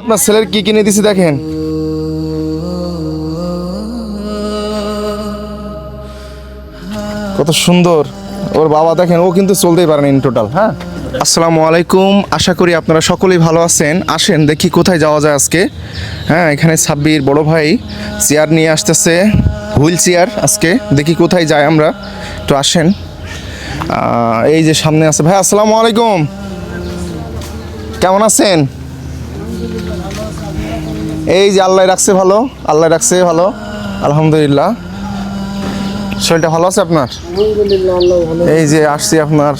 আপনার ছেলের কি কিনে দিছি দেখেন? কত সুন্দর। ওর বাবা দেখেন, ও কিন্তু চলতেই পারেন ইন টোটাল হ্যাঁ? আসসালামু আলাইকুম। আশা করি আপনারা সকলেই ভালো আছেন। আসেন, দেখি কোথায় যাওয়া যায় আজকে। হ্যাঁ এখানে সাব্বির বড় ভাই চেয়ার নিয়ে আসতেছে, হুইল চেয়ার আজকে। দেখি কোথায় যাই আমরা। একটু আসেন। এই যে সামনে আছে। ভাই, আসসালামু আলাইকুম। কেমন আছেন? এই যে আল্লাহ রাখছে ভালো আল্লাহ রাখছে ভালো আলহামদুলিল্লাহ। শরীরটা ভালো আছে আপনার? এই যে আসছি আপনার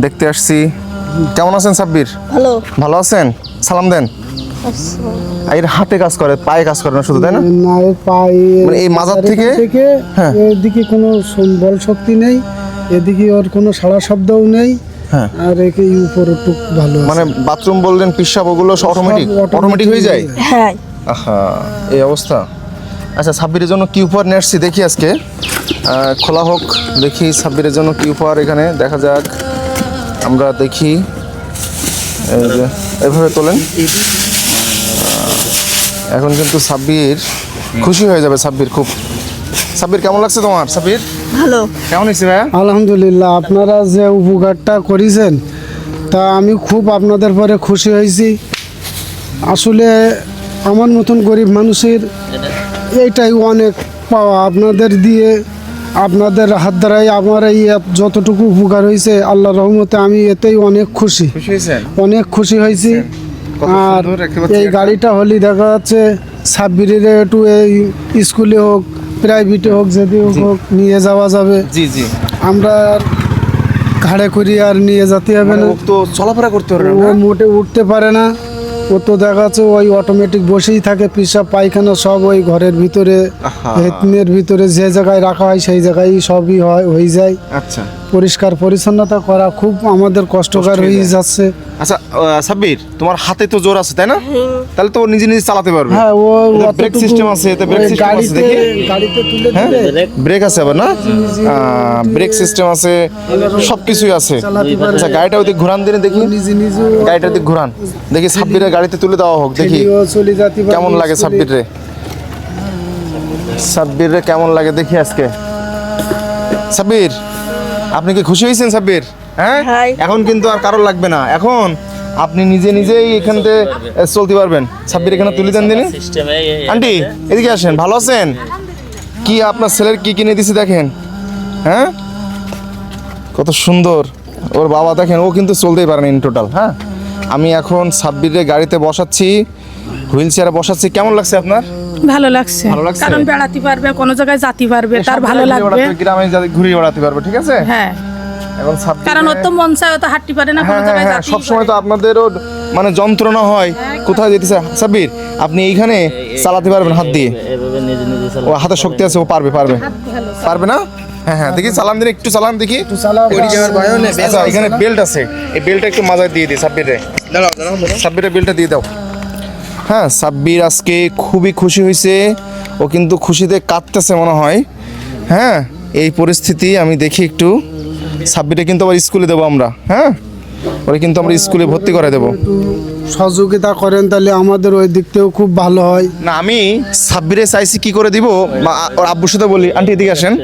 দেখতে আসছি। কেমন আছেন সাব্বির? হ্যালো ভালো আছেন? সালাম দেন। এর হাতে কাজ করে পায়ে কাজ করে না শুধু তাই না? না এর পায়ে মানে এই মাজার থেকে- থেকে হ্যাঁ। এদিকে কোনো বল শক্তি নেই এদিকে ওর কোনো সাড়া শব্দও নেই। হ্যাঁ। আর একে উপর একটু ভালো মানে বাথরুম বললেন পিসাব ওগুলো সব অটোমেটিক অটোমেটিক হয়ে যায়? হ্যাঁ আহা এই অবস্থা। আচ্ছা সাব্বিরের জন্য কি উপহার নিয়ে আসছি দেখি আজকে। খোলা হোক দেখি সাব্বিরের জন্য কি উপহার এখানে দেখা যাক। আমরা দেখি। এভাবে তোলেন। এখন কিন্তু সাব্বির খুশি হয়ে যাবে সাব্বির খুব। সাব্বির কেমন লাগছে তোমার? সাব্বির? ভালো। কেমন হয়েছে ভাইয়া? আলহামদুলিল্লাহ আপনারা যে উপকারটা করেছেন তা আমি খুব আপনাদের পরে খুশি হয়েছি। আসলে আমার মতন গরিব মানুষের এইটাই অনেক পাওয়া আপনাদের দিয়ে আপনাদের হাত দ্বারাই আমার এই যতটুকু উপকার হয়েছে আল্লাহ রহমতে আমি এতেই অনেক খুশি। খুশি অনেক খুশি হয়েছি। আর এই গাড়িটা হলে দেখা যাচ্ছে সাব্বিরের একটু এই স্কুলে হোক প্রাইভেটে হোক যদি হোক নিয়ে যাওয়া যাবে। জি জি। আমরা ঘাড়ে করি আর নিয়ে যেতে হবে মানে না। তো চলাফেরা করতে পারে ও না মোটে উঠতে পারে না। ও তো দেখা যাচ্ছে ওই অটোমেটিক বসেই থাকে পিসাব পায়খানা সব ওই ঘরের ভিতরে হেতমের ভিতরে যে জায়গায় রাখা হয় সেই জায়গায় সবই হয় হয়ে যায়। আচ্ছা। পরিষ্কার পরিচ্ছন্নতা করা খুব আমাদের কষ্টকর হয়ে যাচ্ছে। আচ্ছা সাব্বির তোমার হাতে তো জোর আছে তাই না? তাহলে তো ও নিজে নিজে চালাতে পারবে। হ্যাঁ ও ব্রেক সিস্টেম আছে এতে ব্রেক সিস্টেম আছে গাড়িতে দেখি। গাড়িতে তুলে হ্যাঁ? দিলে ব্রেক আছে আবার না? ব্রেক সিস্টেম আছে সব কিছুই আছে আচ্ছা গাড়িটা ওদিকে ঘোরান দিনে দেখি। নিজে নিজে গাড়িটা দিকে ঘোরান। দেখি সাব্বিরের গাড়িতে তুলে দেওয়া হোক দেখি। কেমন লাগে। সাব্বির রে সাব্বির রে কেমন লাগে দেখি আজকে। সাব্বির আপনি কি খুশি হয়েছেন সাব্বির? হ্যাঁ। এখন কিন্তু আর কারোর লাগবে না। এখন আপনি নিজে নিজেই এখান থেকে চলতে পারবেন। সাব্বির এখানে তুলে দেন দিনি। আন্টি এদিকে আসেন ভালো আছেন? কি আপনার ছেলের কি কিনে দিছি দেখেন? হ্যাঁ? কত সুন্দর। ওর বাবা দেখেন ও কিন্তু চলতেই পারেন ইন টোটাল হ্যাঁ? আমি এখন সাব্বিরের গাড়িতে বসাচ্ছি হুইল চেয়ারে বসাচ্ছি। কেমন লাগছে আপনার? ভালো লাগছে। ভালো লাগছে? কারণ বেড়াতে পারবে কোনো জায়গায় যেতে পারবে তার ভালো লাগবে। গ্রামে যাতে ঘুরে বেড়াতে পারবে ঠিক আছে? হ্যাঁ। এখন সাব্বির কারণ ওর তো মন চায় ও তো হাঁটতে পারে না কোনো হ্যাঁ হ্যাঁ জায়গায় হ্যাঁ যেতেই সবসময় তো আপনাদেরও মানে যন্ত্রণা হয়। কোথায় যেতেছে? সাব্বির আপনি এইখানে চালাতে পারবেন হাত দিয়ে। এভাবে নিজে নিজে ও হাতে শক্তি আছে ও পারবে পারবে। পারবে না? হ্যাঁ হ্যাঁ দেখি চালান দিন একটু চালান দেখি। আচ্ছা এখানে বেল্ট আছে। এই বেল্টটা একটু মাথায় দিয়ে দিই সাব্বিরে। সাব্বিরের বেল্টটা দিয়ে দাও। হ্যাঁ সাব্বির আজকে খুবই খুশি হয়েছে ও কিন্তু খুশিতে কাঁদতেছে মনে হয়। হ্যাঁ এই পরিস্থিতি আমি দেখি একটু। সাব্বিটা কিন্তু আবার স্কুলে দেবো আমরা হ্যাঁ? ওরে কিন্তু আমরা স্কুলে ভর্তি করে দেবো। সহযোগিতা করেন তাহলে আমাদের ওই দিক থেকেও খুব ভালো হয়। না আমি সাব্বিরে চাইছি কি করে দিব? ওর আব্বুর সাথে বলি। আন্টি এদিকে আসেন।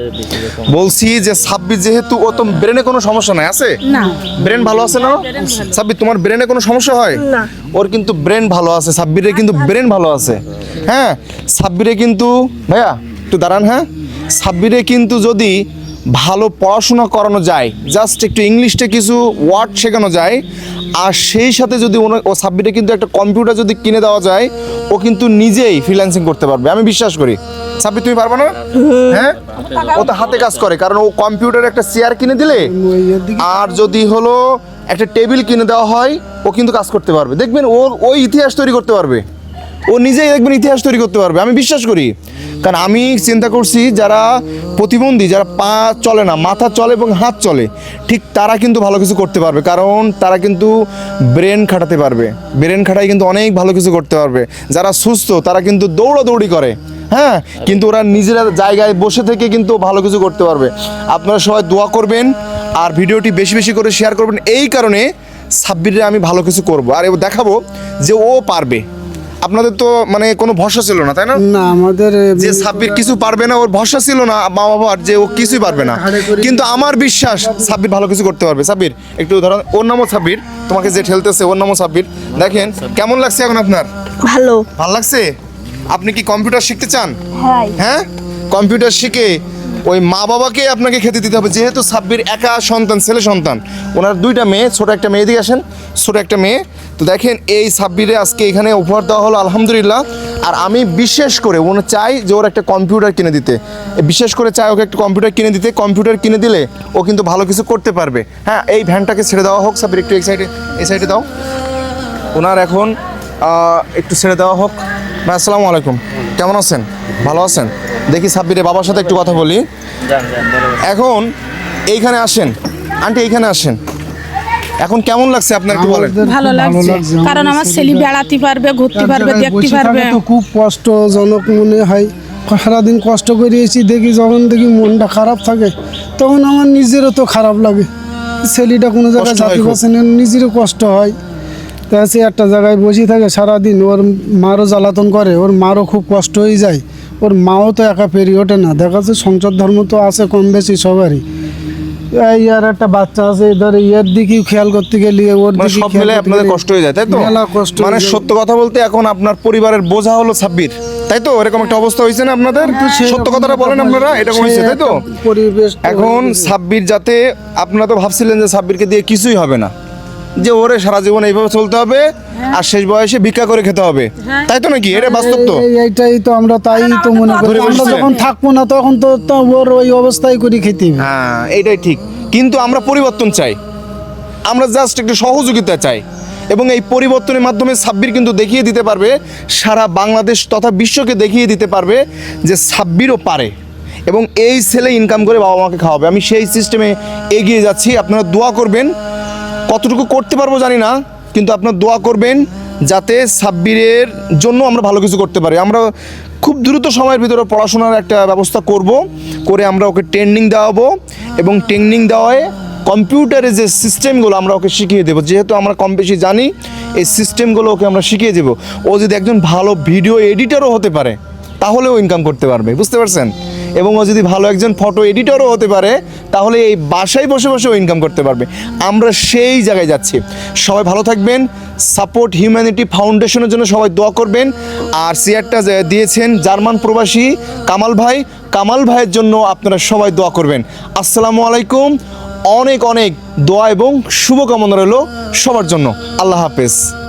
বলছি যে সাব্বির যেহেতু ও তো ব্রেনে কোনো সমস্যা নাই আছে? না। ব্রেন ভালো আছে না? সাব্বির তোমার ব্রেনে কোনো সমস্যা হয়? না। ওর কিন্তু ব্রেন ভালো আছে সাব্বিরের কিন্তু ব্রেন ভালো আছে। হ্যাঁ সাব্বিরে কিন্তু ভাইয়া একটু দাঁড়ান হ্যাঁ? সাব্বিরে কিন্তু যদি ভালো পড়াশোনা করানো যায় জাস্ট একটু ইংলিশটা কিছু ওয়ার্ড শেখানো যায়, আর সেই সাথে যদি ও সাব্বিরে কিন্তু একটা কম্পিউটার যদি কিনে দেওয়া যায়, ও কিন্তু নিজেই ফ্রিল্যান্সিং করতে পারবে। আমি বিশ্বাস করি। সাব্বির তুমি পারবে না? হ্যাঁ? ও তো হাতে কাজ করে, কারণ ও কম্পিউটার একটা চেয়ার কিনে দিলে, আর যদি হলো একটা টেবিল কিনে দেওয়া হয়, ও কিন্তু কাজ করতে পারবে। দেখবেন ওর, ওই ইতিহাস তৈরি করতে পারবে। ও নিজেই দেখবেন ইতিহাস তৈরি করতে পারবে। আমি বিশ্বাস করি। কারণ আমি চিন্তা করছি যারা প্রতিবন্ধী, যারা পা চলে না, মাথা চলে এবং হাত চলে, ঠিক তারা কিন্তু ভালো কিছু করতে পারবে। কারণ তারা কিন্তু ব্রেন খাটাতে পারবে। ব্রেন খাটাই কিন্তু অনেক ভালো কিছু করতে পারবে। যারা সুস্থ, তারা কিন্তু দৌড়াদৌড়ি করে। হ্যাঁ? কিন্তু ওরা নিজেরা জায়গায় বসে থেকে কিন্তু ভালো কিছু করতে পারবে। আপনারা সবাই দোয়া করবেন আর ভিডিওটি বেশি বেশি করে শেয়ার করবেন। এই কারণে সাব্বিরে আমি ভালো কিছু করব। আর দেখাবো যে ও পারবে। আপনাদের তো মানে কোনো ভরসা ছিল না তাই না? না আমাদের যে সাব্বির কিছু পারবে না ওর ভরসা ছিল না মা বাবার যে ও কিছুই পারবে না। কিন্তু আমার বিশ্বাস সাব্বির ভালো কিছু করতে পারবে। সাব্বির একটু ধরো ওর নামও সাব্বির তোমাকে যে ঠেলতেছে ওর নামও সাব্বির। দেখেন কেমন লাগছে এখন আপনার? ভালো। ভালো লাগছে? আপনি কি কম্পিউটার শিখতে চান? হ্যাঁ। হ্যাঁ? কম্পিউটার শিখে ওই মা বাবাকে আপনাকে খেতে দিতে হবে। যেহেতু সাব্বির একা সন্তান, ছেলে সন্তান, ওনার দুইটা মেয়ে, ছোট একটা মেয়ে দিকে আসেন, ছোট একটা মেয়ে। তো দেখেন, এই সাব্বিরে আজকে এখানে উপহার দেওয়া হলো, আলহামদুলিল্লাহ। আর আমি বিশেষ করে ওনার চাই যে ওর একটা কম্পিউটার কিনে দিতে। বিশেষ করে চাই ওকে একটা কম্পিউটার কিনে দিতে। কম্পিউটার কিনে দিলে ও কিন্তু ভালো কিছু করতে পারবে। হ্যাঁ এই ভ্যানটাকে ছেড়ে দেওয়া হোক, সাব্বির, একটু এই সাইডে এই সাইডে দাও। ওনার এখন একটু ছেড়ে দেওয়া হোক। ভাই আসসালামু আলাইকুম। কেমন আছেন? ভালো আছেন? দেখি সাব্বিরের বাবার সাথে একটু কথা বলি। এখন এইখানে আসেন। আন্টি এইখানে আসেন। এখন কেমন লাগছে আপনার একটু বলেন। ভালো লাগছে। কারণ আমার ছেলে বেড়াতে পারবে ঘুরতে পারবে দেখতে পারবে। তো খুব কষ্টজনক মনে হয়। সারাদিন কষ্ট করিয়েছি দেখি যখন দেখি মনটা খারাপ থাকে তখন আমার নিজেরও তো খারাপ লাগে। ছেলেটা কোনো জায়গায় যাতে পারছে না নিজেরও কষ্ট হয়। সে একটা জায়গায় বসে থাকে সারাদিন ওর মারও জ্বালাতন করে ওর মারও খুব কষ্ট হয়ে যায়। ওর মাও তো একা পেরিয়ে ওঠে না। দেখা যাচ্ছে সংসার ধর্ম তো আছে কম বেশি সবারই। এই আর একটা বাচ্চা আছে ধর ইয়ের দিকেও খেয়াল করতে গেলে ওর মানে সব মিলে আপনাদের কষ্ট হয়ে যায় তাই তো? মেলা কষ্ট মানে সত্য কথা বলতে এখন আপনার পরিবারের বোঝা হলো ছাব্বির। তাই তো? এরকম একটা অবস্থা হয়েছে না আপনাদের? সেরকম সত্য কথাটা বলেন আপনারা এরকম হয়েছে তাই তো? পরিবেশ এখন সাব্বির যাতে আপনারা তো ভাবছিলেন যে সাব্বিরকে দিয়ে কিছুই হবে না। যে ওরে সারা জীবন এইভাবে চলতে হবে আর শেষ বয়সে ভিক্ষা করে খেতে হবে। তাই তো নাকি? এটা বাস্তব তো। এইটাই তো আমরা তাই তো মনে করি। আমরা যখন থাকব না তখন তো তো ওর ওই অবস্থায় করে খেতে হ্যাঁ এইটাই ঠিক। কিন্তু আমরা পরিবর্তন চাই। আমরা জাস্ট একটু সহযোগিতা চাই। এবং এই পরিবর্তনের মাধ্যমে সাব্বির কিন্তু দেখিয়ে দিতে পারবে সারা বাংলাদেশ তথা বিশ্বকে দেখিয়ে দিতে পারবে যে সাব্বিরও পারে। এবং এই ছেলে ইনকাম করে বাবা মাকে খাওয়াবে। আমি সেই সিস্টেমে এগিয়ে যাচ্ছি। আপনারা দোয়া করবেন। কতটুকু করতে পারব জানি না, কিন্তু আপনার দোয়া করবেন যাতে সাব্বিরের জন্য আমরা ভালো কিছু করতে পারি। আমরা খুব দ্রুত সময়ের ভিতরে পড়াশোনার একটা ব্যবস্থা করব, করে আমরা ওকে ট্রেনিং দেওয়াবো এবং ট্রেনিং দেওয়ায় কম্পিউটারে যে সিস্টেমগুলো আমরা ওকে শিখিয়ে দেবো। যেহেতু আমরা কম বেশি জানি, এই সিস্টেমগুলো ওকে আমরা শিখিয়ে দেবো। ও যদি একজন ভালো ভিডিও এডিটরও হতে পারে, তাহলেও ইনকাম করতে পারবে, বুঝতে পারছেন? এবং ও যদি ভালো একজন ফটো এডিটরও হতে পারে, তাহলে এই বাসায় বসে বসেও ইনকাম করতে পারবে। আমরা সেই জায়গায় যাচ্ছি। সবাই ভালো থাকবেন সাপোর্ট হিউম্যানিটি ফাউন্ডেশনের জন্য সবাই দোয়া করবেন। আর চেয়ারটা দিয়েছেন জার্মান প্রবাসী কামাল ভাই, কামাল ভাইয়ের জন্য আপনারা সবাই দোয়া করবেন। আসসালামু আলাইকুম, অনেক অনেক দোয়া এবং শুভকামনা রইল সবার জন্য। আল্লাহ হাফেজ।